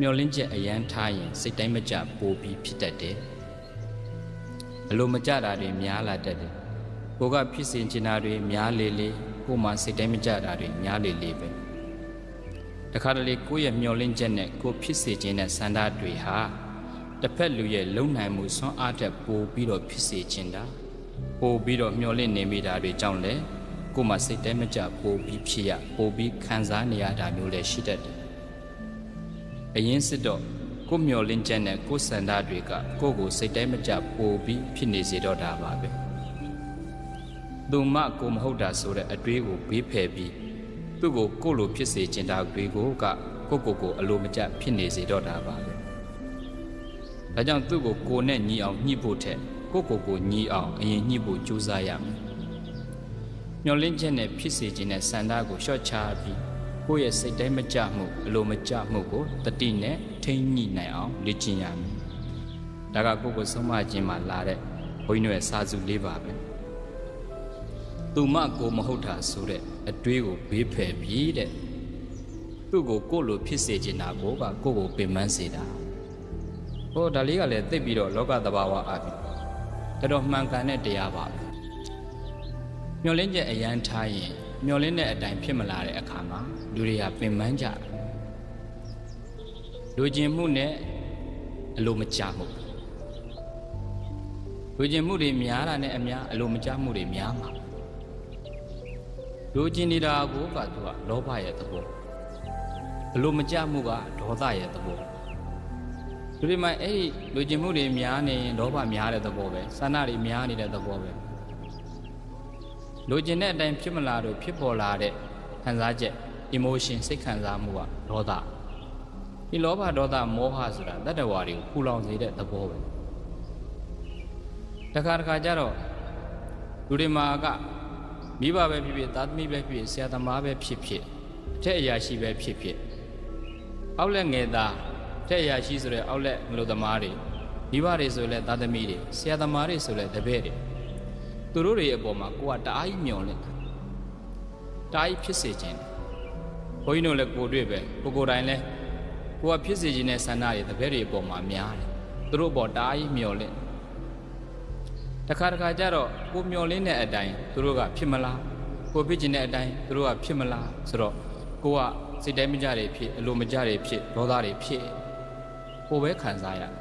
မျောလင်းချက်အရန်ထားရင်စိတ်တိုင်းမကြပိုပြီးဖြစ်တတ်တယ်အလိုမကြတာတွေများလာတတ်တယ်ကိုကဖြစ်စဉ်ချင်တာတွေများလေလေကိုမှစိတ်တိုင်းမကြတာတွေများလေလေပဲတခါတလေကိုယ့်ရဲ့မျောလင်းချက်နဲ့ကိုဖြစ်စေခြင်းတဲ့စန္ဒတွေဟာတစ်ဖက်လူရဲ့လုံနိုင်မှုဆွမ်းအားတက်ပိုပြီးတော့ဖြစ်စေခြင်းတာပိုပြီးတော့မျောလင့်နေမိတာတွေကြောင့်လေကိုမှစိတ်တိုင်းမကြပိုပြီးဖြစ်ရပိုပြီးခံစားနေရတာမျိုးလည်းရှိတတ်တယ် အရင်စစ်တော့ကိုမျောလင်းချက်နဲ့ကိုစန္ဒတွေကကိုကိုစိတ်တိုင်းမကြပိုပြီးဖြစ်နေစေတော့တာပါပဲသူမကိုမဟုတ်တာဆိုတဲ့အတွေးကိုဘေးဖယ်ပြီးသူ့ကိုကိုလိုဖြစ်စေချင်တာတွေကိုကကိုကိုကိုအလိုမကျဖြစ်နေစေတော့တာပါပဲ။ဒါကြောင့်သူ့ကိုကိုနဲ့ညီအောင်ညှိဖို့ထက်ကိုကိုကိုညီအောင်အရင်ညှိဖို့ကြိုးစားရမယ်။မျောလင့်ချက်နဲ့ဖြစ်စေခြင်းနဲ့စန္ဒကိုရှော့ချပြီး ကိုယ့်ရဲ့စိတ်တိုင်းမကြမှုအလိုမကြမှုကိုတတိနဲ့ထိမ့်ညှိနိုင်အောင်လေ့ကျင့်ရမယ်။ဒါကကိုကိုဆုံးမခြင်းမှာလာတဲ့ဘုန်းကြီးတို့ရဲ့စာစုလေးပါပဲ။သူမကိုမဟုတ်တာဆိုတဲ့အတွေးကိုဘေးဖယ်ပြီးတဲ့သူ့ကိုကိုယ့်လိုဖြစ်စေချင်တာကိုကကိုယ့်ကိုပင်ပန်းစေတာဟောဒါလေးကလည်းသိပ်ပြီးတော့လောကသဘာဝအပြင်တော်တော်မှန်ကန်တဲ့တရားပါပဲမျောလင်းချက်အရန်ထားရင်မျောလင်းတဲ့အတိုင်းဖြစ်မလာတဲ့အခါမှာ လူတွေကပင်ပန်းကြတယ်လူကျင်မှုနဲ့အလိုမကျမှုလူကျင်မှုတွေများတာနဲ့အများအလိုမကျမှုတွေများမှာလူကျင်နေတာကိုကသူကလောဘရဲ့သဘောအလိုမကျမှုကဒေါသရဲ့သဘောသူဒီမှာအဲ့ဒီလူကျင်မှုတွေများနေရင်လောဘများတဲ့သဘောပဲဆန္ဒတွေများနေတဲ့သဘောပဲလူကျင်တဲ့အတိုင်းဖြစ်မလာတော့ဖြစ်ပေါ်လာတဲ့ခံစားချက် emotion စိတ်ခံစားမှုကဒေါသဒီလောဘဒေါသမောဟဆိုတာတတ္တဝါတွေကိုပူလောင်စေတဲ့သဘောပဲတခါတခါကျတော့လူတွေမှာကမိဘပဲဖြစ်ဖြစ်သားသမီးပဲဖြစ်ဖြစ်ဆရာသမားပဲဖြစ်ဖြစ်အထက်အရာရှိပဲဖြစ်ဖြစ်အောက်လက်ငယ်သားအထက်အရာရှိဆိုတဲ့အောက်လက်ငလို့သမားတွေမိဘတွေဆိုလဲသားသမီးတွေဆရာသမားတွေဆိုလဲတပည့်တွေသူတို့တွေအပေါ်မှာကိုကတအားကြီးမျောလင့်တာတအားကြီးဖြစ်စေခြင်း ဘုန်းကြီးတို့လည်းကိုတွေ့ပဲကိုကိုယ်တိုင်လဲကိုကဖြစ်စေခြင်းနဲ့ဆန္ဒတွေတပည့်တွေအပေါ်မှာများတယ်သူတို့အပေါ်တအားကြီးမျောလင့်တခါတခါကျတော့ကိုမျောလင်းတဲ့အတိုင်းသူတို့ကဖြစ်မလားကိုဖြစ်ခြင်းတဲ့အတိုင်းသူတို့ကဖြစ်မလားဆိုတော့ကိုကစိတ်တိုင်းမကြတွေဖြစ်အလိုမကြတွေဖြစ်ဒေါသတွေဖြစ်ကိုပဲခံစားရတယ်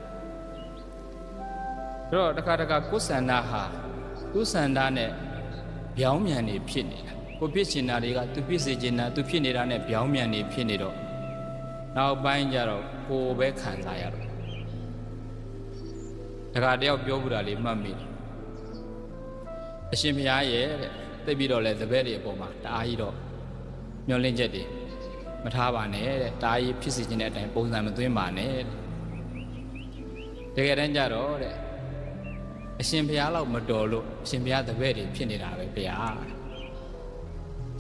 အဲ့တော့တခါတခါကိုယ်ဆန္ဒဟာသူ့ဆန္ဒနဲ့ဗျောင်းမြန်နေဖြစ်နေတာ ကိုဖြစ်ချင်တာတွေကသူဖြစ်စေချင်တာသူဖြစ်နေတာနဲ့ဗျောင်းမြန်နေဖြစ်နေတော့နောက်ပိုင်းကျတော့ကိုပဲခံစားရတော့တခါတယောက်ပြောဘူးတာလေးမှတ်မိတယ်အရှင်ဘုရားရဲ့တဲ့သိပြီးတော့လဲတပည့်တွေအပေါ်မှာတအားကြီးတော့မျောလင့်ချက်တွေမထားပါနဲ့တဲ့တအားကြီးဖြစ်စီခြင်းတဲ့အတိုင်းပုံစံမသွင်းပါနဲ့တဲ့တကယ်တမ်းကျတော့တဲ့အရှင်ဘုရားလောက်မတော်လို့အရှင်ဘုရားတပည့်တွေဖြစ်နေတာပဲဘု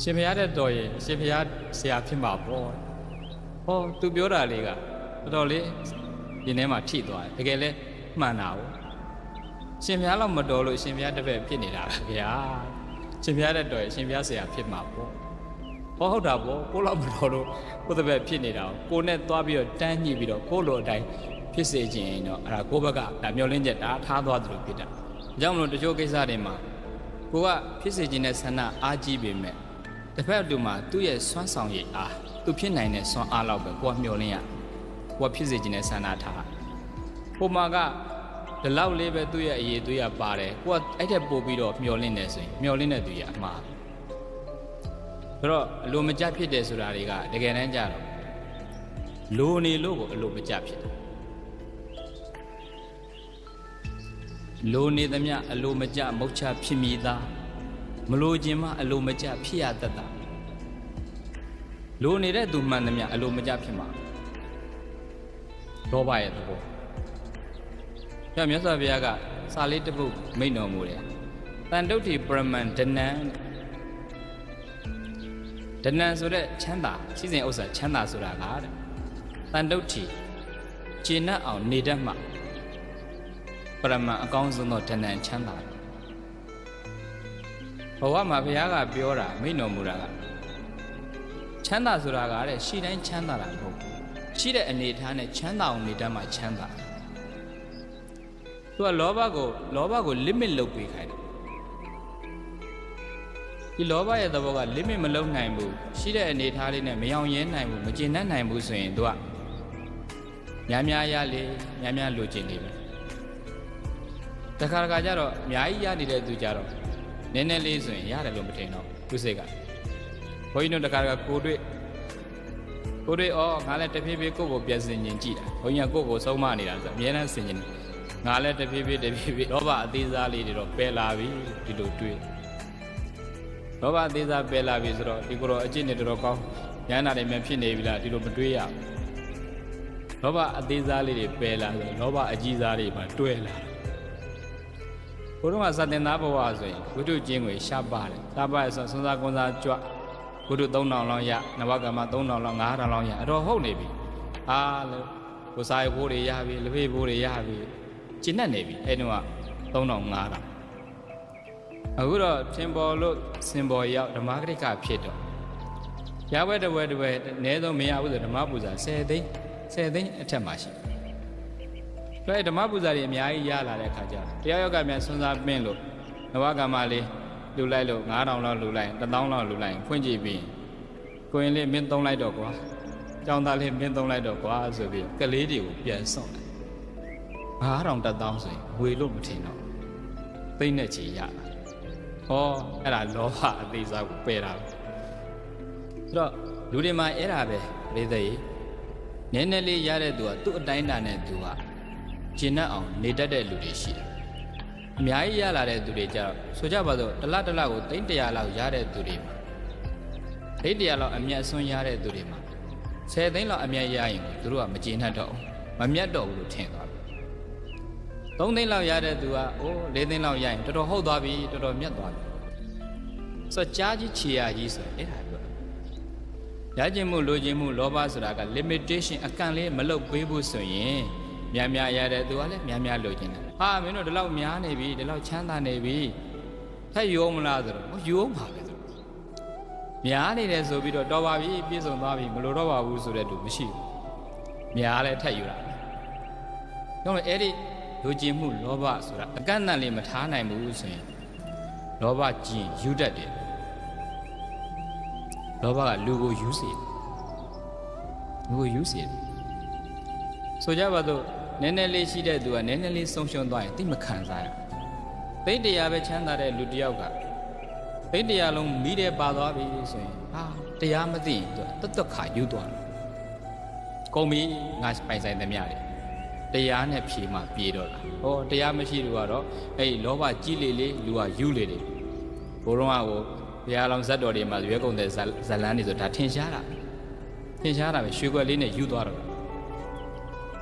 ရားအရှင်ဘုရားတဲ့တော်ရင်အရှင်ဘုရားဆရာဖြစ်မှာပေါ့ဟောသူပြောတာလေးကတော်တော်လေးဒီထဲမှာထိသွားတယ်တကယ်လဲမှန်တာ哦ရှင်ဘုရားလောက်မတော်လို့ရှင်ဘုရားတပည့်ဖြစ်နေတာပဲဗျာရှင်ဘုရားတဲ့တော်ရင်ရှင်ဘုရားဆရာဖြစ်မှာပေါ့ဟောဟုတ်တာပေါ့ကိုလောက်မတော်လို့ကိုတပည့်ဖြစ်နေတာကိုနဲ့သွားပြီးတော့တန်းညှိပြီးတော့ကိုလိုအတိုင်းဖြစ်စေခြင်းတော့အဲ့ဒါကိုဘက်ကဒါမျောလင်းချက်ဒါထားသွားသလိုဖြစ်တာဒါကြောင့်မလို့တချို့ကိစ္စတွေမှာကိုကဖြစ်စေခြင်းနဲ့ဆန္ဒအားကြီးပေမဲ့ တစ်ဖက်တူမှာသူ့ရဲ့စွမ်းဆောင်ရည်အားသူဖြစ်နိုင်တဲ့စွမ်းအားလောက်ပဲကိုကမျောလင်းရကိုကဖြစ်စေခြင်းနဲ့ဆန္ဒထားဟိုမှာကဒီလောက်လေးပဲသူ့ရဲ့အရေးသွေးရပါတယ်ကိုကအဲ့ထက်ပို့ပြီးတော့မျောလင်းနေဆိုရင်မျောလင်းတဲ့သူရအမှားဆိုတော့အလိုမကျဖြစ်တယ်ဆိုတာတွေကတကယ်တမ်းကျတော့လိုနေလို့ကိုအလိုမကျဖြစ်တယ်လိုနေသမျှအလိုမကျမုတ်ချဖြစ်မိသား မလိုခြင်းမှအလိုမကျဖြစ်ရတတ်တာလိုနေတဲ့သူမှန်သမျှအလိုမကျဖြစ်မှာလောဘရဲ့သဘော။ကြောင့်မြတ်စွာဘုရားကစာလေးတစ်ပုဒ်မိန့်တော်မူတယ်။တန်တုဋ္ဌိပရမန်ဒနံဒနံဆိုတဲ့ချမ်းသာရှိစဉ်ဥစ္စာချမ်းသာဆိုတာကတဲ့။တန်တုဋ္ဌိကျေနပ်အောင်နေတတ်မှပရမန်အကောင်းဆုံးသောဒနံချမ်းသာတယ်။ ဘဝမှာဘုရားကပြောတာမိန့်တော်မူတာကချမ်းသာဆိုတာကတဲ့ရှိတိုင်းချမ်းသာတာမဟုတ်ဘူးရှိတဲ့အနေအထားနဲ့ချမ်းသာအောင်နေတတ်မှချမ်းသာသူကလောဘကိုလောဘကို limit လုပ်ပေးခိုင်းတယ်ဒီလောဘရဲ့သဘောက limit မလုပ်နိုင်ဘူးရှိတဲ့အနေအထားလေးနဲ့မယောင်ရဲနိုင်ဘူးမကျင်တတ်နိုင်ဘူးဆိုရင်သူကများများရလေများများလိုချင်နေပဲတခါတခါကျတော့အများကြီးရနေတဲ့သူကြတော့ နည်းနည်းလေးဆိုရင်ရတယ်လို့မထင်တော့သူစိတ်ကဘုန်းကြီးတို့တခါတခါကိုတွေ့ကိုတွေ့ဩငါလည်းတဖြည်းဖြည်းကိုယ့်ကိုပြန်စင်ကျင်ကြည့်တာဘုန်းကြီးကကိုယ့်ကိုဆုံးမနေတာဆိုအများနဲ့စင်ကျင်တယ်ငါလည်းတဖြည်းဖြည်းတဖြည်းဖြည်းလောဘအသေးစားလေးတွေတော့ပယ်လာပြီဒီလိုတွေ့လောဘအသေးစားပယ်လာပြီဆိုတော့ဒီကိုတော့အကျင့်နဲ့တော်တော်ကောင်းဉာဏ်နာတွေမြန်ဖြစ်နေပြီလားဒီလိုမတွေးရဘူးလောဘအသေးစားလေးတွေပယ်လာဆိုလောဘအကြီးစားတွေမှတွဲလာ ဘုရားကစတင်သားဘဝဆိုရင်ဝိတုကျင်းကိုရှားပါတယ်ရှားပါဆိုစွန်းစားကွန်းစားကြွဝိတု3000လောက်ရနဝကမ3000လောက်5000လောက်ရအတော့ဟုတ်နေပြီအားလို့ကိုစားရဘိုးတွေရပြီလက်ဖေးဘိုးတွေရပြီကျင့်တတ်နေပြီအဲ့တုန်းက3000 5000အခုတော့သင်ပေါ်လို့စင်ပေါ်ရောက်ဓမ္မဂရိကဖြစ်တော့ရဝဲတဝဲတဝဲအနည်းဆုံးမရဘူးဆိုဓမ္မပူဇာ10သိန်း10သိန်းအထက်မှာရှိတယ် ဒါဓမ္မပူဇာတွေအများကြီးရလာတဲ့အခါကျတော့တရားယောက်ကမြန်စွန်းစားပင့်လို့နဝကမလေးလူလိုက်လို့9000လောက်လူလိုက်1000လောက်လူလိုက်ဖွင့်ကြည့်ပြီးကိုရင်လေးမင်းသုံးလိုက်တော့ကွာကြောင်းသားလေးမင်းသုံးလိုက်တော့ကွာဆိုပြီးကလေးတွေကိုပြန်ဆော့လိုက်9000 1000ဆိုရင်ဝေလို့မထင်တော့သိမ့်နဲ့ချီရတာဟောအဲ့ဒါလောဘအသေးစားကိုပယ်တာဆိုတော့လူတွေမှာအဲ့ဒါပဲလေးသိနည်းနည်းလေးရတဲ့သူကသူ့အတိုင်းတာနဲ့သူက ကျင့်တတ်အောင်နေတတ်တဲ့လူတွေရှိတယ်အများကြီးရလာတဲ့သူတွေကြတော့ဆိုကြပါစို့တစ်လတစ်လကိုသိန်း100လောက်ရတဲ့သူတွေမှာသိန်း100လောက်အမျက်ဆွန်းရတဲ့သူတွေမှာ10သိန်းလောက်အမျက်ရရင်သူတို့ကမကျင့်တတ်တော့ဘူးမမျက်တော့ဘူးလို့ထင်သွားတယ်3သိန်းလောက်ရတဲ့သူကအိုး4သိန်းလောက်ရရင်တော်တော်ဟုတ်သွားပြီတော်တော်မြတ်သွားပြီဆိုတော့ကြားကြီးခြေရကြီးဆိုအဲ့ဒါပြောရခြင်းမှုလိုခြင်းမှုလောဘဆိုတာက limitation အကန့်လေးမလုတ်ပေးဖို့ဆိုရင် များများရတဲ့သူကလည်းများများလိုခြင်းတယ်ဟာမင်းတို့ဒီလောက်များနေပြီဒီလောက်ချမ်းသာနေပြီထက်ရောမလားဆိုတော့ဟောရောပါပဲဆိုများနေတယ်ဆိုပြီးတော့တော်ပါပြီပြည့်စုံသွားပြီမလိုတော့ပါဘူးဆိုတဲ့သူမရှိဘူးများလည်းထက်ယူတာတော့အဲ့ဒီလူကျင်မှုလောဘဆိုတာအကန့်အသတ်လေးမထားနိုင်ဘူးဆိုရင်လောဘကျင်ယူတတ်တယ်လောဘကလူကိုယူစေလူကိုယူစေဆိုကြပါတော့ နည်းနည်းလေးရှိတဲ့သူကနည်းနည်းလေးဆုံးရှုံးသွားရင်သိမခံစားရသိတရားပဲချမ်းသာတဲ့လူတစ်ယောက်ကသိတရားလုံးမိတယ်ပါသွားပြီဆိုရင်ဟာတရားမသိရင်သူတတ်တခါယူသွားတယ်ကုန်ပြီငါပိုင်ဆိုင်သမျှတယ်တရားနဲ့ဖြေမှပြေတော့တာဟောတရားမရှိလို့ကတော့အဲ့ဒီလောဘကြီးလေလေလူကယူလေတယ်ဘိုးတော်ကဟိုဘုရားလောင်ဇတ်တော်တွေမှာရွေးကုန်တဲ့ဇလန်းတွေဆိုဒါထင်ရှားတာထင်ရှားတာပဲရွှေခွက်လေးနဲ့ယူသွားတော့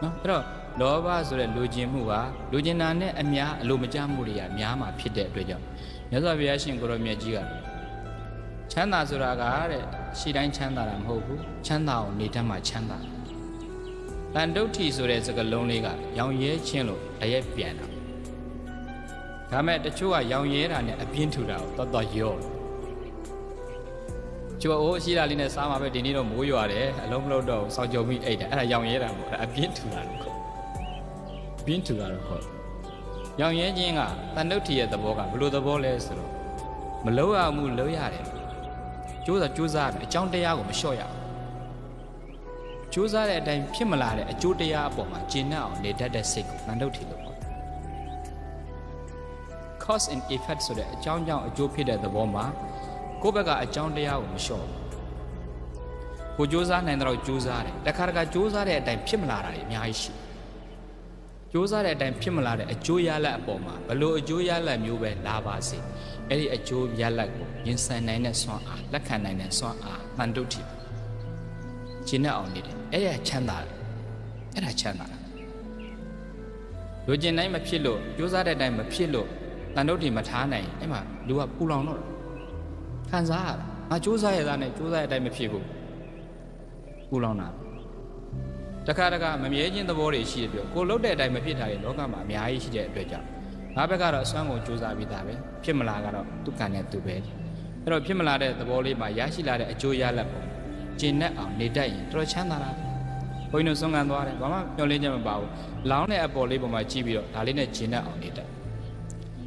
နော်အဲ့တော့ လောဘဆိုတဲ့လူကျင်မှုကလူကျင်တာနဲ့အများအလိုမကျမှုတွေကများမှာဖြစ်တဲ့အတွက်ကြောင့်မြတ်စွာဘုရားရှင်ကိုရောမြတ်ကြီးကချမ်းသာဆိုတာကတဲ့ရှိတိုင်းချမ်းသာတာမဟုတ်ဘူးချမ်းသာအောင်နေတတ်မှချမ်းသာတန်တုဋ္ဌိဆိုတဲ့စကားလုံးလေးကရောင်ရဲချင်းလို့တရက်ပြန်တာဒါမဲ့တချို့ကရောင်ရဲတာနဲ့အပြင်းထူတာကိုတော်တော်ရော့ကျော်အိုးရှိတာလေးနဲ့စားမှာပဲဒီနေ့တော့မိုးရွာတယ်အလုံးမလို့တော့စောင့်ကြုံပြီးအိတ်တယ်အဲ့ဒါရောင်ရဲတာမဟုတ်အဲ့အပြင်းထူတာလို့ခေါ် ပြင်းထူတာတော့ခေါ်ရောင်ရဲခြင်းကတန်တုဋ္ဌိရဲ့သဘောကဘယ်လိုသဘောလဲဆိုတော့မလုံးရမှုလုံးရတယ်ကျိုးစားကျိုးစားတယ်အကြောင်းတရားကိုမလျှော့ရဘူးကြိုးစားတဲ့အတိုင်းဖြစ်မလာတဲ့အကျိုးတရားအပေါ်မှာကျင့်တတ်အောင်နေတတ်တဲ့စိတ်ကိုတန်တုတ်ထီလို့ပေါ့ cause and effect ဆိုတဲ့အကြောင်းကြောင့်အကျိုးဖြစ်တဲ့သဘောမှာကိုယ့်ဘက်ကအကြောင်းတရားကိုမလျှော့ဘူးကိုကြိုးစားနိုင်တော့ကြိုးစားတယ်တခါတခါကြိုးစားတဲ့အတိုင်းဖြစ်မလာတာတွေအများကြီးရှိကြိုး စားတဲ့အတိုင်းဖြစ်မလာတဲ့အကျိုးရလဒ်အပေါ်မှာဘလို့အကျိုးရလဒ်မျိုးပဲလာပါစေအဲ့ဒီအကျိုးရလဒ်ကိုရင်ဆိုင်နိုင်တဲ့စွမ်းအားလက်ခံနိုင်တဲ့စွမ်းအားတန်တုတ်ထီကျင့်တတ်အောင်နေတယ်အဲ့ဒါချမ်းသာတယ်အဲ့ဒါချမ်းသာတာလူကျင်တိုင်းမဖြစ်လို့ကြိုးစားတဲ့အတိုင်းမဖြစ်လို့တန်တုတ်တွေမထားနိုင်အဲ့မှာလူကပူလောင်တော့ခံစားရတာငါကြိုးစားရတာနဲ့ကြိုးစားတဲ့အတိုင်းမဖြစ်ဘူးပူလောင်တာ တခါတခါမမြဲခြင်းသဘောတွေရှိတယ်ပြောကိုလှုပ်တဲ့အတိုင်းမဖြစ်တာတွေလောကမှာအများကြီးရှိတဲ့အတွက်ကြောင့်ငါဘက်ကတော့အစွမ်းကုန်ကြိုးစားပြီးသားပဲဖြစ်မလာကတော့ဒုက္ခနဲ့သူပဲအဲ့တော့ဖြစ်မလာတဲ့သဘောလေးမှာရရှိလာတဲ့အကျိုးရလဒ်ပေါ့ကျင့်တတ်အောင်နေတတ်ရင်တော်တော်ချမ်းသာတာဘုန်းကြီးတို့ဆုံးခံသွားတယ်ဘာမှမျောလင်းချက်မပါဘူးလောင်းတဲ့အပေါ်လေးပေါ်မှာကြည့်ပြီးတော့ဒါလေးနဲ့ဂျင်းနဲ့အောင်နေတယ်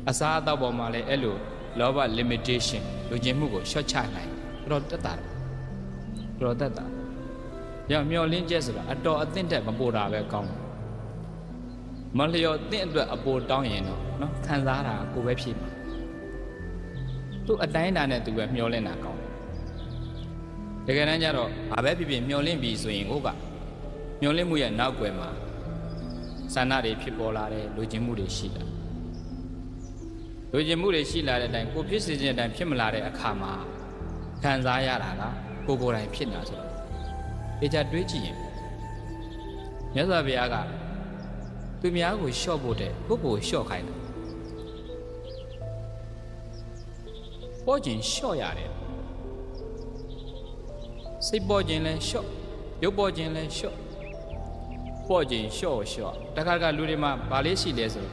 အစားအသောက်ပေါ်မှာလည်းအဲ့လိုလောဘ limitation လူကျင်မှုကိုရှော့ချနိုင်တော်တော်တက်တာတော်တော်တက်တာ ညမျောလင်းချက်ဆိုတာအတော်အသင့်တက်မပိုတာပဲကောင်းတယ်မလျော်သင့်အတွက်အပေါ်တောင်းရင်တော့နော်ခံစားတာကိုပဲဖြစ်မှာသူ့အတိုင်းအတာနဲ့သူပဲမျောလင်းတာကောင်းတယ်တကယ်တမ်းကျတော့ဘာပဲဖြစ်ဖြစ်မျောလင်းပြီဆိုရင်ဟုတ်ကမျောလင်းမှုရဲ့နောက်ွယ်မှာဆန္ဒတွေဖြစ်ပေါ်လာတယ်လူချင်းမှုတွေရှိလာလူချင်းမှုတွေရှိလာတဲ့အတိုင်းကိုဖြစ်စေခြင်းအတိုင်းဖြစ်မလာတဲ့အခါမှာခံစားရတာကကိုကိုယ်တိုင်ဖြစ်နေတာဆိုတော့ အေချာတွေးကြည့်ရင်မြတ်စွာဘုရားကသူများကိုလျှော့ဖို့တဲ့ကိုကိုလျှော့ခိုင်းတယ်ပေါ်ကျင်လျှော့ရတယ်စိတ်ပေါ်ကျင်လဲလျှော့ရုပ်ပေါ်ကျင်လဲလျှော့ပေါ်ကျင်လျှော့လျှော့တခါတခါလူတွေမှာဗာလေးရှိလဲဆို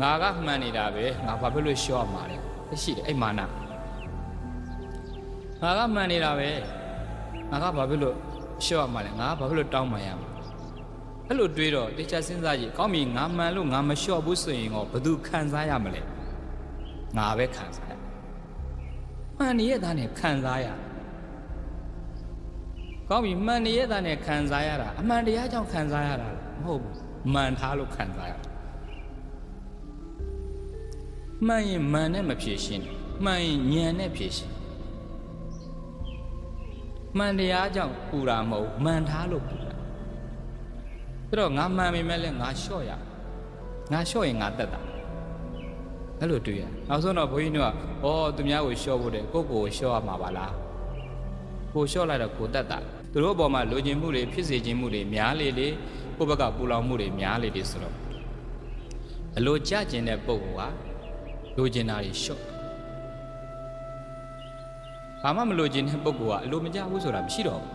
ငါကမှန်နေတာပဲငါဘာဖြစ်လို့လျှော့မှာလဲရှိတယ်အဲ့မာနငါကမှန်နေတာပဲငါကဘာဖြစ်လို့ လျှော့မှာလဲငါကဘာဖြစ်လို့တောင်းမှရမှာအဲ့လိုတွေးတော့တေချာစဉ်းစားကြည့်ကောင်းပြီငါမှန်လို့ငါမလျှော့ဘူးဆိုရင်တော့ဘယ်သူခံစားရမလဲငါပဲခံစားရမှန်နေတဲ့သားနဲ့ခံစားရကောင်းပြီမှန်နေတဲ့သားနဲ့ခံစားရတာအမှန်တရားကြောင့်ခံစားရတာမဟုတ်ဘူးမှန်ထားလို့ခံစားရတာမှန်ရင်မှန်နဲ့မဖြေရှင်းမှန်ရင်ညံနဲ့ဖြေရှင်း မှန်တရားကြောင့်ပူတာမဟုတ်မှန်ထားလို့ပူတာအဲ့တော့ငါမှန်ပေမဲ့လည်းငါလျှော့ရငါလျှော့ရင်ငါတက်တာအဲ့လိုတွေ့ရနောက်ဆုံးတော့ဘုန်းကြီးတို့ကဩသူများကိုလျှော့ဖို့တဲ့ကိုယ့်ကိုယ်ကိုလျှော့ရမှာပါလားကိုလျှော့လိုက်တော့ကိုတက်တာသူတို့အပေါ်မှာလိုချင်မှုတွေဖြစ်စေခြင်းမှုတွေများလေလေကိုယ့်ဘက်ကပူလောင်မှုတွေများလေလေဆိုတော့အလိုကြကျင်တဲ့ပုံကလိုချင်တာတွေလျှော့ ဘာမှမလိုချင်တဲ့ပုံကအလိုမကြဘူးဆိုတာမရှိတော့ဘူး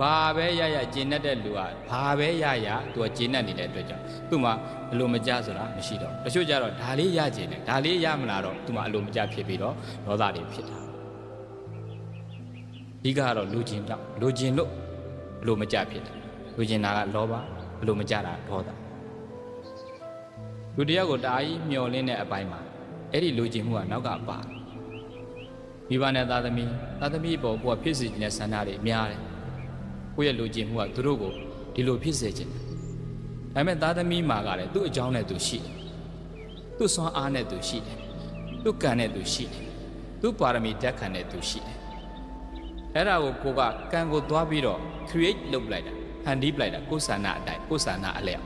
ဘာပဲရရကျင်တတ်တဲ့လူကဘာပဲရရသူကကျင်တတ်နေတဲ့အတွက်ကြောင့်သူ့မှာအလိုမကြဆိုတာမရှိတော့တချို့ကြတော့ဒါလေးရကျင်တယ်ဒါလေးရမလားတော့သူ့မှာအလိုမကြဖြစ်ပြီးတော့ဒေါသတွေဖြစ်တာဒီကတော့လူကျင်တော့လူကျင်လို့အလိုမကြဖြစ်တယ်လူကျင်တာကလောဘအလိုမကြတာဒေါသလူတယောက်ကိုတာကြီးမျောလင်းတဲ့အပိုင်းမှာ အဲ့ဒီလူကျင်မှုကနောက်ကပါမိဘနဲ့သားသမီးသားသမီးပေါ်ကိုဖြစ်စီခြင်းတဲ့ဆန္ဒတွေများတယ်ကိုယ့်ရဲ့လူကျင်မှုကသူတို့ကိုဒီလိုဖြစ်စေခြင်းဒါပေမဲ့သားသမီးမှာကလည်းသူ့အကြောင်းနဲ့သူရှိတယ်သူ့စွမ်းအားနဲ့သူရှိတယ်သူ့ကံနဲ့သူရှိတယ်သူ့ပါရမီတက်ခံနဲ့သူရှိတယ်အဲ့ဒါကိုကိုကကံကိုသွားပြီးတော့ create လုပ်လိုက်တာဖန်တီးလိုက်တာကိုယ်ဆန္ဒအတိုင်းကိုယ်ဆန္ဒအလျောက်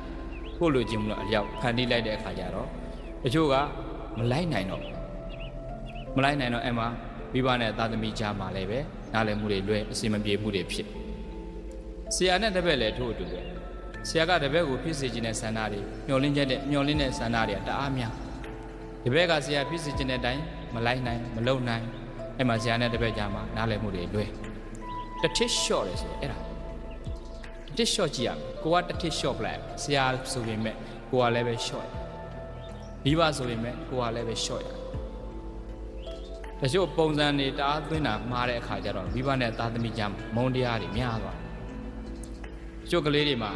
ကိုယ်လူကျင်မှုလို့အလျောက်ဖန်တီးလိုက်တဲ့အခါကျတော့တချို့က မလိုက်နိုင်တော့မလိုက်နိုင်တော့အဲ့မှာမိဘနဲ့သားသမီးကြားမှာလည်းပဲနားလည်မှုတွေလွဲအစီမပြေမှုတွေဖြစ်ဆရာနဲ့တပည့်လည်းထို့အတူပဲဆရာကတပည့်ကိုဖြစ်စေခြင်းတဲ့ဆန္ဒတွေမျောလင်းချက်တဲ့မျောလင်းတဲ့ဆန္ဒတွေကတအားများတပည့်ကဆရာဖြစ်စေခြင်းတဲ့အတိုင်းမလိုက်နိုင်မလုံနိုင်အဲ့မှာဆရာနဲ့တပည့်ကြားမှာနားလည်မှုတွေလွဲတစ်ထစ်လျှော့တယ်ဆိုတော့အဲ့ဒါတစ်ထစ်လျှော့ကြည့်ရမယ်ကိုကတစ်ထစ်လျှော့ပလိုက်ဆရာဆိုပေမဲ့ကိုကလည်းပဲလျှော့ရ မိဘဆိုပေမဲ့ကိုကလည်းပဲလျှော့ရတချို့ပုံစံတွေတအားသွင်းတာမှားတဲ့အခါကျတော့မိဘနဲ့သားသမီးကြားမုန်းတရားတွေများသွားကျုပ်ကလေးတွေမှာ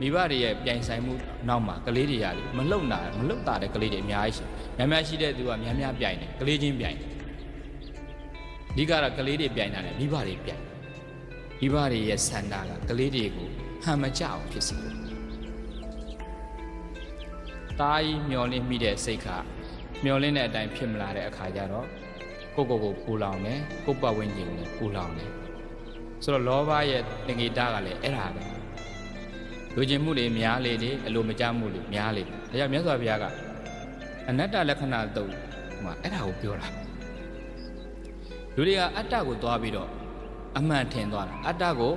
မိဘတွေရဲ့ပြိုင်ဆိုင်မှုနောက်မှာကလေးတွေရတယ်မလုံတာမလုံတာတဲ့ကလေးတွေအများကြီးရှိများများရှိတဲ့သူကများများပြိုင်တယ်ကလေးချင်းပြိုင်တယ်အဓိကတော့ကလေးတွေပြိုင်တာနဲ့မိဘတွေပြိုင်မိဘတွေရဲ့ဆန္ဒကကလေးတွေကိုဟန်မကြအောင်ဖြစ်စေတယ် တားကြီးမျောလင်းမိတဲ့စိတ်ကမျောလင်းတဲ့အတိုင်းဖြစ်မလာတဲ့အခါကျတော့ကိုကိုကိုပူလောင်တယ်ကိုပတ်ဝန်းကျင်ကိုပူလောင်တယ်ဆိုတော့လောဘရဲ့တငေတာကလည်းအဲ့ဒါပဲလူကျင်မှုတွေများလေလေအလိုမကျမှုတွေများလေဒါကြောင့်မြတ်စွာဘုရားကအနတ္တလက္ခဏာတုတ်မှာအဲ့ဒါကိုပြောတာလူတွေကအတ္တကိုသွားပြီးတော့အမှန်ထင်သွားတာအတ္တကို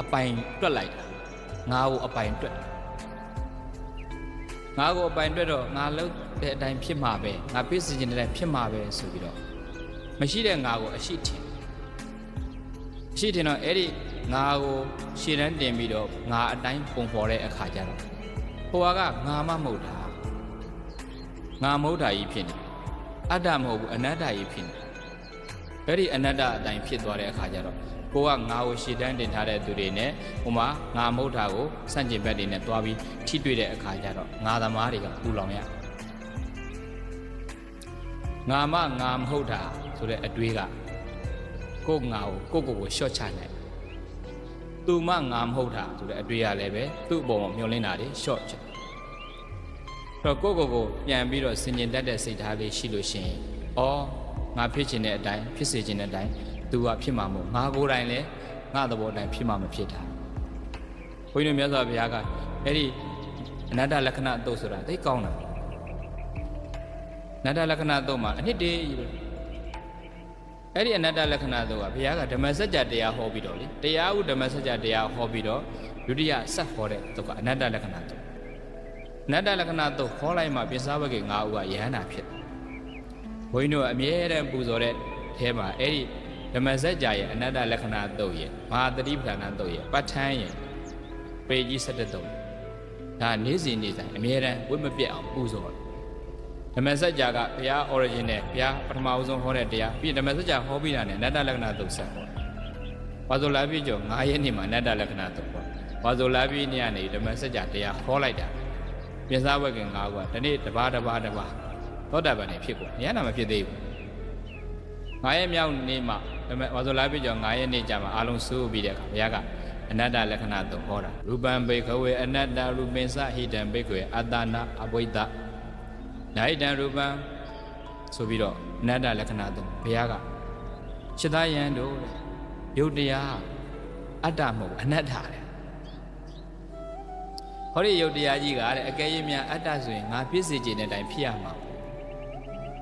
အပိုင်တွက်လိုက်တာငါကိုအပိုင်တွက် ငါကိုအပိုင်တွက်တော့ငါလုပ်တဲ့အတိုင်းဖြစ်မှာပဲငါပြည့်စင်ခြင်းတဲ့အတိုင်းဖြစ်မှာပဲဆိုပြီးတော့မရှိတဲ့ငါကိုအရှိထင်ရှိထင်တော့အဲ့ဒီငါကိုရှည်တန်းတင်ပြီးတော့ငါအတိုင်းပုံဖော်တဲ့အခါကျတော့ဟိုကငါမမဟုတ်တာငါမဟုတ်တာကြီးဖြစ်နေအတ္တမဟုတ်ဘူးအနတ္တကြီးဖြစ်နေအဲ့ဒီအနတ္တအတိုင်းဖြစ်သွားတဲ့အခါကျတော့ ကိုကငါကိုရှေ့တန်းတင်ထားတဲ့သူတွေနဲ့ဟိုမှာငါမဟုတ်တာကိုစန့်ကျင်ဘက်တွေနဲ့တွားပြီးထိတွေ့တဲ့အခါကျတော့ငါသမားတွေကပူလောင်ရငါမငါမဟုတ်တာဆိုတဲ့အတွေးကကိုငါကိုကိုကိုကိုရှော့ချနိုင်သူမငါမဟုတ်တာဆိုတဲ့အတွေးရလည်းပဲသူ့အပေါ်မှာမျောလင်းတာတွေရှော့ချတော့ကိုကိုကိုပြန်ပြီးတော့စင်ကျင်တတ်တဲ့စိတ်ထားလေးရှိလို့ရှိရင်အော်ငါဖြစ်ချင်တဲ့အတိုင်းဖြစ်စေချင်တဲ့အတိုင်း သူကဖြစ်မှာမဟုတ်ငါကိုယ်တိုင်လည်းငါသဘောတိုင်းဖြစ်မှာမဖြစ်တာဘုန်းကြီးတို့မြတ်စွာဘုရားကအဲ့ဒီအနတ္တလက္ခဏာအတုတ်ဆိုတာသိကောင်းတာအနတ္တလက္ခဏာအတုတ်မှာအနှစ်တည်းကြီးပဲအဲ့ဒီအနတ္တလက္ခဏာအတုတ်ကဘုရားကဓမ္မစကြာတရားဟောပြီးတော့လေတရားဥဓမ္မစကြာတရားဟောပြီးတော့ဒုတိယဆက်ဟောတဲ့တုတ်ကအနတ္တလက္ခဏာအတုတ်အနတ္တလက္ခဏာအတုတ်ဟောလိုက်မှပိစာဝကေ၅ဦးကယဟန္တာဖြစ်တယ်ဘုန်းကြီးတို့အမြဲတမ်းပူဇော်တဲ့အဲမှာအဲ့ဒီ ဓမ္မစကြာရဲ့အနတ္တလက္ခဏာတုတ်ရဲ့မဟာတတိပဌာနာတုတ်ရဲ့ပဋ္ဌာန်းရဲ့ပေကြီး၁၁တုတ်ဒါနေ့စဉ်နေ့တိုင်းအမြဲတမ်းဝိမပြတ်အောင်ပူဇော်တယ်ဓမ္မစကြာကဘုရား origin နဲ့ဘုရားပထမဦးဆုံးဟောတဲ့တရားပြီးဓမ္မစကြာဟောပြီးတာနဲ့အနတ္တလက္ခဏာတုတ်ဆက်ဟောဝါဇောလာပြည့်ကျော်9ရက်နေ့မှာအနတ္တလက္ခဏာတုတ်ဟောဝါဇောလာပြည့်နေ့ကနေဓမ္မစကြာတရားဟောလိုက်တာပြစ္ဆဝက်ကင်9ခုကဒီနေ့တပါးတပါးတပါးသောတာပန်နေဖြစ်ကုန်ရဟနာမဖြစ်သေးဘူး9ရက်မြောက်နေ့မှာ ဒါပေမဲ့ဝါဇောလာပြည့်ကျော်9ရက်နေ့ကြာမှာအာလုံးစိုးပြီးတဲ့အခါဘုရားကအနတ္တလက္ခဏာတုတ်ဟောတာရူပံဘေခဝေအနတ္တရူပင်္စဟိတံဘေခဝေအတ္တနာအဘိဓနာဟိတံရူပံဆိုပြီးတော့အနတ္တလက္ခဏာတုတ်ဘုရားကရှစ်သားယံတို့တဲ့ယုတ်တရားအတ္တမဟုတ်ဘူးအနတ္တတဲ့ဟောဒီယုတ်တရားကြီးကတဲ့အကယ်၍များအတ္တဆိုရင်ငါပြည့်စေခြင်းတဲ့အတိုင်းဖြစ်ရမှာ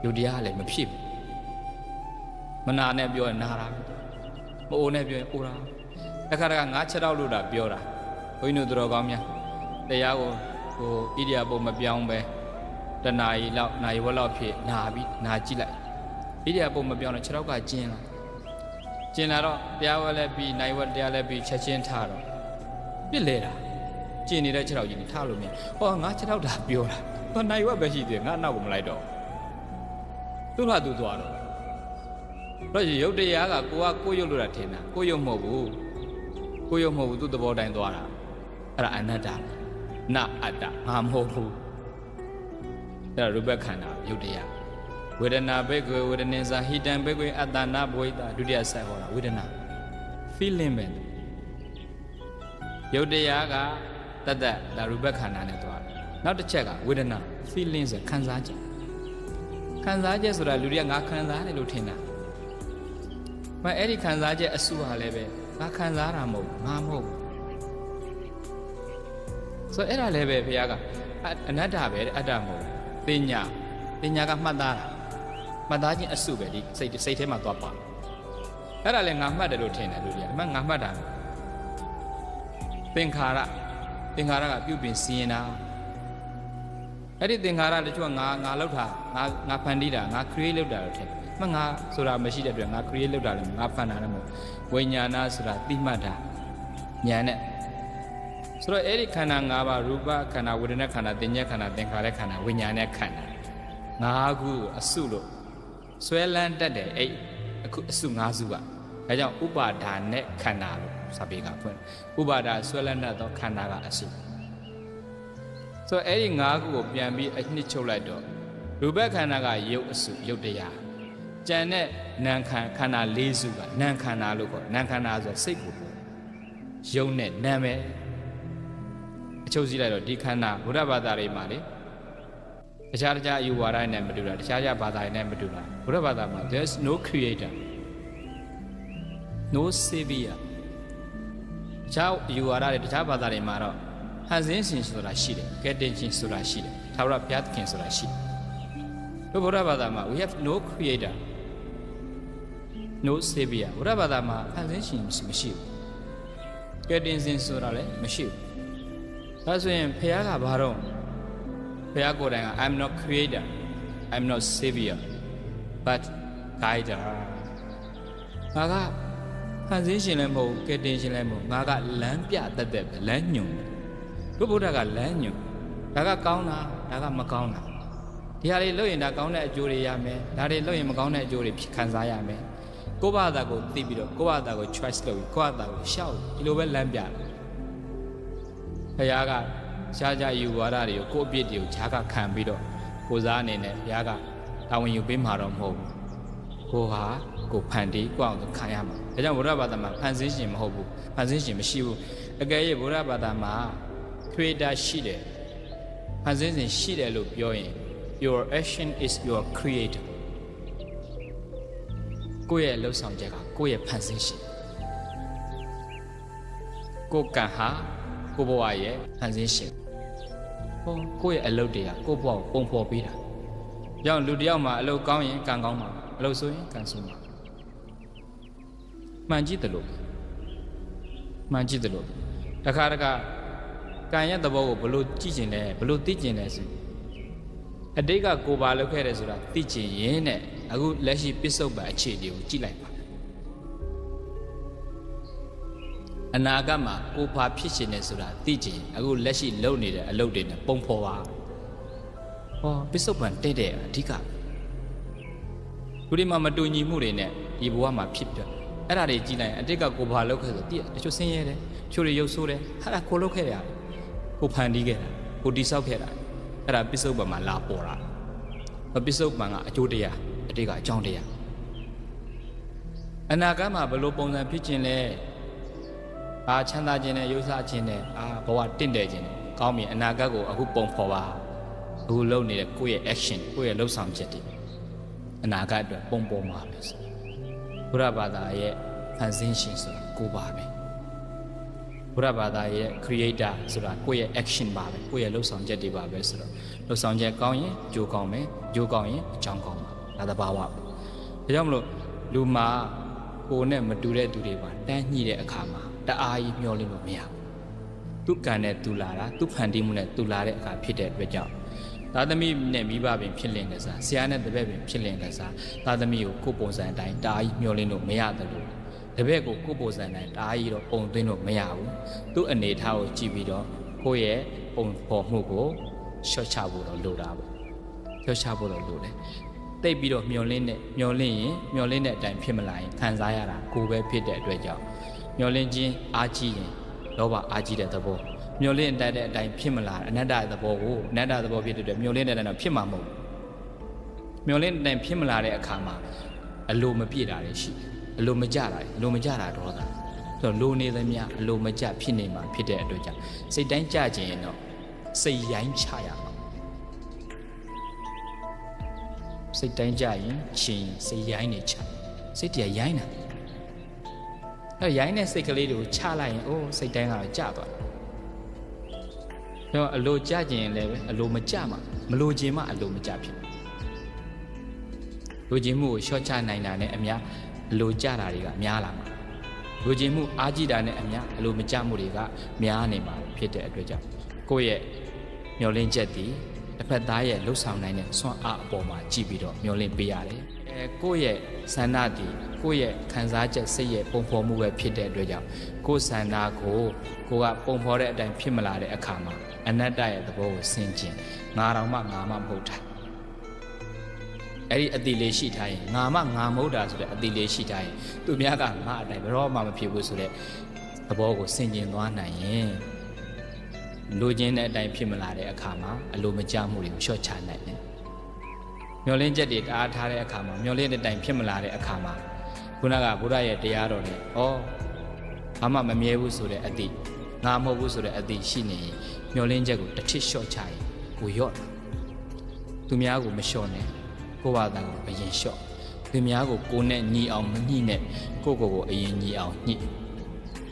ယုတ်တရားကလည်းမဖြစ်ဘူး မနာနဲ့ပြောရင်နာတာမအိုနဲ့ပြောရင်အိုတာတခါတခါငါချက်တော့လို့တာပြောတာဘုန်းကြီးတို့တော်ကောင်းများတရားကိုဟိုဣရိယာပုမပြောင်းပဲတနာရီလောက်နာရီဝက်လောက်ဖြစ်နာပြီးနာကြည့်လိုက်ဣရိယာပုမပြောင်းတော့ခြေထောက်ကကျင်းလာကျင်းလာတော့တရားဝက်လည်းပြီးနိုင်ဝက်တရားလည်းပြီးချက်ချင်းထားတော့ပြစ်လေတာကျင်းနေတဲ့ခြေထောက်ကြီးနေထားလို့မြင်ဟောငါခြေထောက်တာပြောတာဟောနိုင်ဝက်ပဲရှိသေးတယ်ငါနောက်ကိုမလိုက်တော့သူ့ဟာသူသွားတော့ တော့ရုပ်တရားကကိုကကိုရုပ်လို့တာထင်တာကိုရုပ်မဟုတ်ဘူးကိုရုပ်မဟုတ်ဘူးသူ့သဘောတိုင်းသွားတာအဲ့ဒါအနတ္တနာအတ္တငါမဟုတ်ဘူးအဲ့ဒါရူပခန္ဓာရုပ်တရားဝေဒနာဘိကွေဝေဒနေစာဟိတံဘိကွေအတ္တနာဘဝိတာဒုတိယဆက်ဟောတာဝေဒနာ feeling ပဲရုပ်တရားကတတ်တတ်ဒါရူပခန္ဓာနဲ့သွားတယ်နောက်တစ်ချက်ကဝေဒနာ feeling ဆိုခံစားချက်ခံစားချက်ဆိုတာလူတွေကငါခံစားတယ်လို့ထင်တာ မအဲ့ဒီခံစားချက်အဆူဟာလည်းပဲငါခံစားတာမဟုတ်ငါမဟုတ်ဆိုအဲ့ဒါလည်းပဲဘုရားကအနတ္တပဲတဲ့အတ္တမဟုတ်တင်ညာတင်ညာကမှတ်သားတာမှတ်သားခြင်းအဆူပဲဒီစိတ်စိတ်ထဲမှာသွားပါအဲ့ဒါလည်းငါမှတ်တယ်လို့ထင်တယ်လူတွေကအမှငါမှတ်တာသင်္ခါရသင်္ခါရကပြုပြင်စီရင်တာအဲ့ဒီသင်္ခါရတချို့ကငါငါလောက်တာငါငါဖန်တီးတာငါ create လုပ်တာလို့ထင် မငါဆိုတာမရှိတဲ့အတွက်ငါ create လုပ်တာလည်းငါဖန်တာလည်းမဟုတ်ဝိညာဏဆိုတာတိမှတ်တာဉာဏ်နဲ့ဆိုတော့အဲ့ဒီခန္ဓာ၅ပါးရူပခန္ဓာဝေဒနာခန္ဓာသင်္ညက်ခန္ဓာသင်္ခါရခန္ဓာဝိညာဉ်နဲ့ခန္ဓာငါးခုအစုလို့ဆွဲလန်းတတ်တယ်အဲ့အခုအစု၅စုကဒါကြောင့်ဥပါဒါနဲ့ခန္ဓာလို့စာပေကဖွင့်ဥပါဒါဆွဲလန်းတတ်သောခန္ဓာကအစုဆိုတော့အဲ့ဒီ၅ခုကိုပြန်ပြီးအနှစ်ချုပ်လိုက်တော့ရူပခန္ဓာကယုတ်အစုယုတ်တရား ကြံတဲ့နာမ်ခန္ခန္ဓာ၄စုကနာမ်ခန္ဓာလို့ခေါ်နာမ်ခန္ဓာဆိုစိတ်ကိုယုံနဲ့နာမ်ပဲအချုပ်စည်းလိုက်တော့ဒီခန္ဓာဘုရားဘာသာတွေမှာလေတခြားတခြားအယူဝါဒနဲ့မတူတာတခြားခြားဘာသာတွေနဲ့မတူတာဘုရားဘာသာမှာ there's no creator no savior တခြားအယူဝါဒတွေတခြားဘာသာတွေမှာတော့ဟန်စင်းရှင်ဆိုတာရှိတယ်ကဲတင်ရှင်ဆိုတာရှိတယ်သာဝရဘုရားသခင်ဆိုတာရှိတယ်တို့ဘုရားဘာသာမှာ we have no creator no savior ဘုရားဘာသာမှာဟန်စင်းရှင်မရှိဘူးကဲတင်ရှင်ဆိုတာလည်းမရှိဘူးဒါဆိုရင်ဖခင်ကဘာတော့ဖခင်ကိုယ်တိုင်က I'm not creator I'm not savior but guider ငါကဖန်ဆင်းရှင်လည်းမဟုတ်ကဲတင်ရှင်လည်းမဟုတ်ငါကလမ်းပြတတ်တဲ့ပဲလမ်းညွန်တို့ဘုရားကလမ်းညွန်ဒါကကောင်းတာဒါကမကောင်းတာဒီဟာတွေလုပ်ရင်ဒါကောင်းတဲ့အကျိုးတွေရမယ်ဒါတွေလုပ်ရင်မကောင်းတဲ့အကျိုးတွေခံစားရမယ် ကိုယ့်ဘာသာကိုသိပြီးတော့ကိုယ့်ဘာသာကို choice လုပ်ပြီးကိုယ့်ဘာသာကိုရှောက်ဒီလိုပဲလမ်းပြတယ်ဘုရားကရှားကြယူဝါဒတွေကိုကိုယ့်အပြစ်တွေကိုဈာကခံပြီးတော့ကိုစားအနေနဲ့ဘုရားကတာဝန်ယူပေးမှာတော့မဟုတ်ဘူးကိုဟာကိုဖန်တီးကိုအောင်ခံရမှာဒါကြောင့်ဗုဒ္ဓဘာသာမှာဖန်ဆင်းရှင်မဟုတ်ဘူးဖန်ဆင်းရှင်မရှိဘူးအကယ်၍ဗုဒ္ဓဘာသာမှာ creator ရှိတယ်ဖန်ဆင်းရှင်ရှိတယ်လို့ပြောရင် your action is your creator ကိုယ့်ရဲ့လှုပ်ဆောင်ချက်ကကိုယ့်ရဲ့ဖန်ဆင်းရှင်ကိုယ်ကံဟာကိုယ့်ဘဝရဲ့ဖန်ဆင်းရှင်ဟောကိုယ့်ရဲ့အလုပ်တွေကကိုယ့်ဘဝကိုပုံဖော်ပေးတာကြောင့်လူတစ်ယောက်မှာအလုပ်ကောင်းရင်ကံကောင်းမှာအလုပ်ဆိုရင်ကံဆိုးမှာမှန်ကြည့်တယ်လို့မှန်ကြည့်တယ်လို့တခါတခါကံရဲ့သဘောကိုဘလို့ကြည့်ကျင်လဲဘလို့သိကျင်လဲဆိုအတိတ်ကကိုပါလုပ်ခဲ့တယ်ဆိုတာသိကျင်ရင်တဲ့ အခုလက်ရှိပစ္စုပန်အခြေအနေကိုကြည့်လိုက်ပါအနာဂတ်မှာကိုဘာဖြစ်ရှင်နေဆိုတာသိကျင်အခုလက်ရှိလုပ်နေတဲ့အလုပ်တွေနဲ့ပုံဖော်ပါဟောပစ္စုပန်တဲ့တဲ့အဓိကလူတွေမှာမတူညီမှုတွေနဲ့ဒီဘဝမှာဖြစ်ပြအဲ့ဒါတွေကြည့်လိုက်ရင်အတိတ်ကကိုဘာလုပ်ခဲ့ဆိုသိရတချို့ဆင်းရဲတယ်တချို့တွေရုပ်ဆိုးတယ်ဟာဒါကိုလုပ်ခဲ့ရတယ်ကိုဖန်တီးခဲ့တာကိုတိဆောက်ခဲ့တာအဲ့ဒါပစ္စုပန်မှာလာပေါ်တာပစ္စုပန်ကအကျိုးတရား အတိတ်ကအကြောင်းတရားအနာဂတ်မှာဘယ်လိုပုံစံဖြစ်ခြင်းလဲအာချမ်းသာခြင်းနဲ့ရုပ်စားခြင်းနဲ့အာဘဝတင့်တယ်ခြင်းနဲ့ကောင်းပြီအနာဂတ်ကိုအခုပုံဖော်ပါအခုလုပ်နေတဲ့ကိုယ့်ရဲ့ action ကိုယ့်ရဲ့လှုပ်ဆောင်ချက်တွေအနာဂတ်အတွက်ပုံပေါ်မှာပဲဆိုဘုရားဘာသာရဲ့ဖန်ဆင်းရှင်ဆိုတာကိုပါပဲဘုရားဘာသာရဲ့ creator ဆိုတာကိုယ့်ရဲ့ action ပါပဲကိုယ့်ရဲ့လှုပ်ဆောင်ချက်တွေပါပဲဆိုတော့လှုပ်ဆောင်ချက်ကောင်းရင်ကြိုးကောင်းမယ်ကြိုးကောင်းရင်အကြောင်းကောင်းပါ ဒါသဘာဝပဲဒါကြောင့်မလို့လူမှာကိုယ်နဲ့မတူတဲ့သူတွေပါတန်းညှိတဲ့အခါမှာတအားကြီးမျောလင်းလို့မရဘူးသူကံနဲ့သူလာတာသူဖန်တီးမှုနဲ့သူလာတဲ့အခါဖြစ်တဲ့အတွက်ကြောင့်သာသမီနဲ့မိဘပင်ဖြစ်လင်ကစားဆရာနဲ့တပည့်ပင်ဖြစ်လင်ကစားသာသမီကိုကိုယ်ပုံစံအတိုင်းတအားကြီးမျောလင်းလို့မရတယ်လို့တပည့်ကိုကိုယ်ပုံစံတိုင်းတအားကြီးတော့ပုံသွင်းလို့မရဘူးသူ့အနေထားကိုကြည့်ပြီးတော့ကိုယ့်ရဲ့ပုံဖော်မှုကိုရှော့ချဖို့တော့လိုတာပေါ့ရှော့ချဖို့တော့လိုတယ် တိတ်ပြီးတော့မျောလင်းနဲ့မျောလင်းရင်မျောလင်းတဲ့အတိုင်းဖြစ်မလာရင်ခံစားရတာကိုယ်ပဲဖြစ်တဲ့အတွက်ကြောင့်မျောလင်းခြင်းအားကြီးရင်လောဘအားကြီးတဲ့သဘောမျောလင်းတက်တဲ့အတိုင်းဖြစ်မလာအနတ္တသဘောကိုအနတ္တသဘောဖြစ်တဲ့အတွက်မျောလင်းတဲ့အတိုင်းတော့ဖြစ်မှာမဟုတ်ဘူးမျောလင်းတဲ့အတိုင်းဖြစ်မလာတဲ့အခါမှာအလိုမပြည့်တာတွေရှိအလိုမကြတာအလိုမကြတာဒေါသဆိုတော့လိုနေသမျှအလိုမကြဖြစ်နေမှာဖြစ်တဲ့အတွက်ကြောင့်စိတ်တိုင်းကြခြင်းရင်တော့စိတ်ရိုင်းချရအော စိတ်တိုင်းကြရင်ချင်းစိတ်ရိုင်းနေချစိတ်တရားရိုင်းတာအဲရိုင်းတဲ့စိတ်ကလေးတွေကိုချလိုက်ရင်အိုးစိတ်တိုင်းကတော့ကြသွားတယ်တော့အလိုကြကျင်လည်းပဲအလိုမကြမှာမလိုချင်မှအလိုမကြဖြစ်လိုချင်မှုကိုရှော့ချနိုင်တာနဲ့အများအလိုကြတာတွေကများလာမှာလိုချင်မှုအားကြီးတာနဲ့အများအလိုမကြမှုတွေကများနေမှာဖြစ်တဲ့အတွက်ကြောင့်ကိုယ့်ရဲ့မျောလင်းချက်တည် တစ်ဖက်သားရဲ့လှုပ်ဆောင်နိုင်တဲ့ဆွမ်းအားအပေါ်မှာကြည့်ပြီးတော့မျောလင့်ပေးရတယ်အဲကိုယ့်ရဲ့ဆန္ဒတည်ကိုယ့်ရဲ့ခံစားချက်စိတ်ရဲ့ပုံဖော်မှုပဲဖြစ်တဲ့အတွက်ကြောင့်ကိုယ်ဆန္ဒကိုကိုကပုံဖော်တဲ့အတိုင်းဖြစ်မလာတဲ့အခါမှာအနတ္တရဲ့သဘောကိုဆင်ခြင်ငါတော်မှငါမှမဟုတ်တာအဲ့ဒီအတိလေးရှိထားရင်ငါမှငါမဟုတ်တာဆိုတဲ့အတိလေးရှိထားရင်သူများကငါအတိုင်းဘယ်တော့မှမဖြစ်ဘူးဆိုတဲ့သဘောကိုဆင်ခြင်သွားနိုင်ရင် လိုချင်တဲ့အတိုင်းဖြစ်မလာတဲ့အခါမှာအလိုမကျမှုတွေကိုရှော့ချနိုင်တယ်။မျောလင်းချက်တွေတအားထားတဲ့အခါမှာမျောလင်းတဲ့အတိုင်းဖြစ်မလာတဲ့အခါမှာခုနကဘုရားရဲ့တရားတော်နဲ့ဩဘာမှမမြဲဘူးဆိုတဲ့အတိငါမဟုတ်ဘူးဆိုတဲ့အတိရှိနေရင်မျောလင်းချက်ကိုတစ်ထစ်လျှော့ချရင်ကိုရော့တာသူများကိုမလျှော့နဲ့ကိုယ့်ဘာသာကိုအရင်လျှော့သူများကိုကိုယ်နဲ့ညီအောင်မညှိနဲ့ကိုယ့်ကိုယ်ကိုအရင်ညီအောင်ညှိ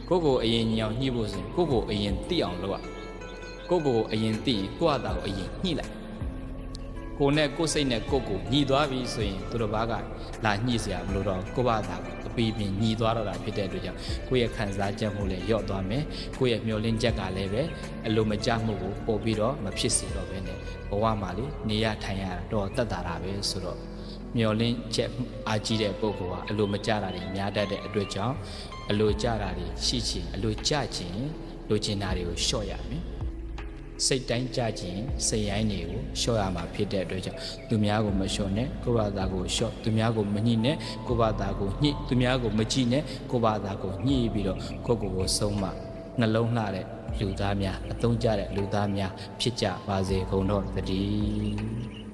ကိုယ့်ကိုယ်အရင်ညီအောင်ညှိဖို့ဆိုရင်ကိုယ့်ကိုယ်အရင်သိအောင်လုပ်ရ ကိုယ့်ကိုယ်ကိုအရင်သိရင်ကိုယ့်ဘာသာကိုအရင်ညှိလိုက်ကိုယ်နဲ့ကိုယ်စိတ်နဲ့ကိုယ့်ကိုညီသွားပြီဆိုရင်သူတို့ဘာကလာညှိเสียမလို့တော့ကိုယ့်ဘာသာကိုအပီးပင်ညီသွားတော့တာဖြစ်တဲ့အတွက်ကြောင့်ကိုယ့်ရဲ့ခံစားချက်မှုလည်းယော့သွားမယ်ကိုယ့်ရဲ့မျောလင်းချက်ကလည်းပဲအလိုမကျမှုကိုပို့ပြီးတော့မဖြစ်စေတော့ဘဲနဲ့ဘဝမှာလေနေရထိုင်ရတော့တက်တာတာပဲဆိုတော့မျောလင်းချက်အားကြီးတဲ့ပုဂ္ဂိုလ်ကအလိုမကျတာတွေများတတ်တဲ့အတွက်ကြောင့်အလိုကျတာတွေရှိချင်အလိုကျချင်လိုချင်တာတွေကိုလျှော့ရမယ် စိတ်တိုင်းကြကြရင်စိတ်ရိုင်းတွေကိုလျှော့ရမှာဖြစ်တဲ့အတွက်ကြောင့်သူများကိုမလျှော့နဲ့ကိုယ့်ဘာသာကိုလျှော့သူများကိုမညှိနဲ့ကိုယ့်ဘာသာကိုညှိသူများကိုမကြည့်နဲ့ကိုယ့်ဘာသာကိုညှိပြီးတော့ကိုယ့်ကိုယ်ကိုဆုံးမနှလုံးလှတဲ့လူသားများအသုံးကျတဲ့လူသားများဖြစ်ကြပါစေကုန်တော့တည်း